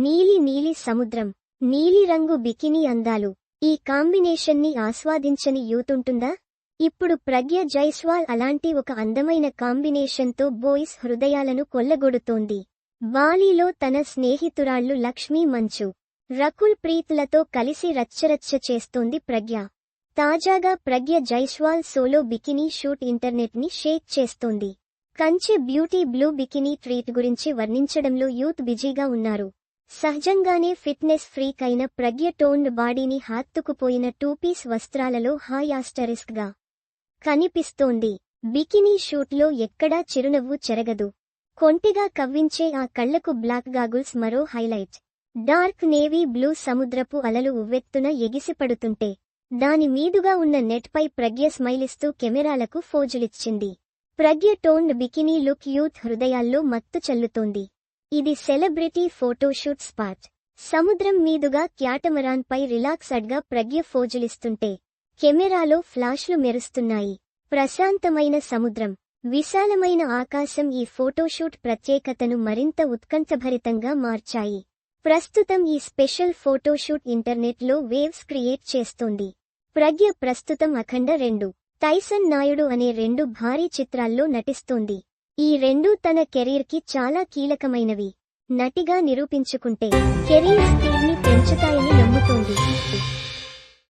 నీలి నీలి సముద్రం నీలిరంగు బికినీ అందాలు. ఈ కాంబినేషన్ని ఆస్వాదించని యూతుంటుందా? ఇప్పుడు ప్రజ్ఞ జైస్వాల్ అలాంటి ఒక అందమైన కాంబినేషన్తో బోయ్స్ హృదయాలను కొల్లగొడుతోంది. బాలీలో తన స్నేహితురాళ్ళు లక్ష్మీ మంచు. రకుల్ ప్రీత్లతో కలిసి రచ్చరచ్చ చేస్తోంది ప్రజ్ఞ. తాజాగా Pragya Jaiswal solo bikini shoot ఇంటర్నెట్ని shake చేస్తోంది. కంచె బ్యూటీ బ్లూ బికినీ ట్రీట్ గురించి వర్ణించడంలో యూత్ బిజీగా ఉన్నారు. సహజంగానే ఫిట్నెస్ ఫ్రీక్ అయిన ప్రజ్ఞ టోన్డ్ బాడీని హాత్తుకుపోయిన టూపీస్ వస్త్రాలలో హాయ్ కనిపిస్తోంది. బికినీ షూట్లో ఎక్కడా చిరునవ్వు చెరగదు. కొంటిగా కవ్వించే ఆ కళ్ళకు బ్లాక్ గాగుల్స్ మరో హైలైట్. డార్క్ నేవీ బ్లూ సముద్రపు అలలు ఉవ్వెత్తున ఎగిసిపడుతుంటే దాని మీదుగా ఉన్న నెట్పై ప్రజ్ఞ స్మైలిస్తూ కెమెరాలకు ఫోజులిచ్చింది. Pragya toned bikini look youth హృదయాల్లో మత్తు చల్లుతోంది. ఇది సెలబ్రిటీ ఫోటోషూట్ స్పాట్. సముద్రం మీదుగా క్యాటమరాన్పై రిలాక్స్డ్గా ప్రజ్ఞ ఫోజులిస్తుంటే కెమెరాలో ఫ్లాష్లు మెరుస్తున్నాయి. ప్రశాంతమైన సముద్రం. విశాలమైన ఆకాశం ఈ ఫోటోషూట్ ప్రత్యేకతను మరింత ఉత్కంఠభరితంగా మార్చాయి. ప్రస్తుతం ఈ స్పెషల్ ఫోటోషూట్ ఇంటర్నెట్లో వేవ్స్ క్రియేట్ చేస్తోంది. ప్రజ్ఞ ప్రస్తుతం అఖండ రెండు. టైసన్ నాయుడు అనే రెండు భారీ చిత్రాల్లో నటిస్తోంది. ఈ రెండూ తన కెరీర్కి చాలా కీలకమైనవి. నటిగా నిరూపించుకుంటే కెరీర్ స్పీడ్ని పెంచుతాయని నమ్ముతోంది.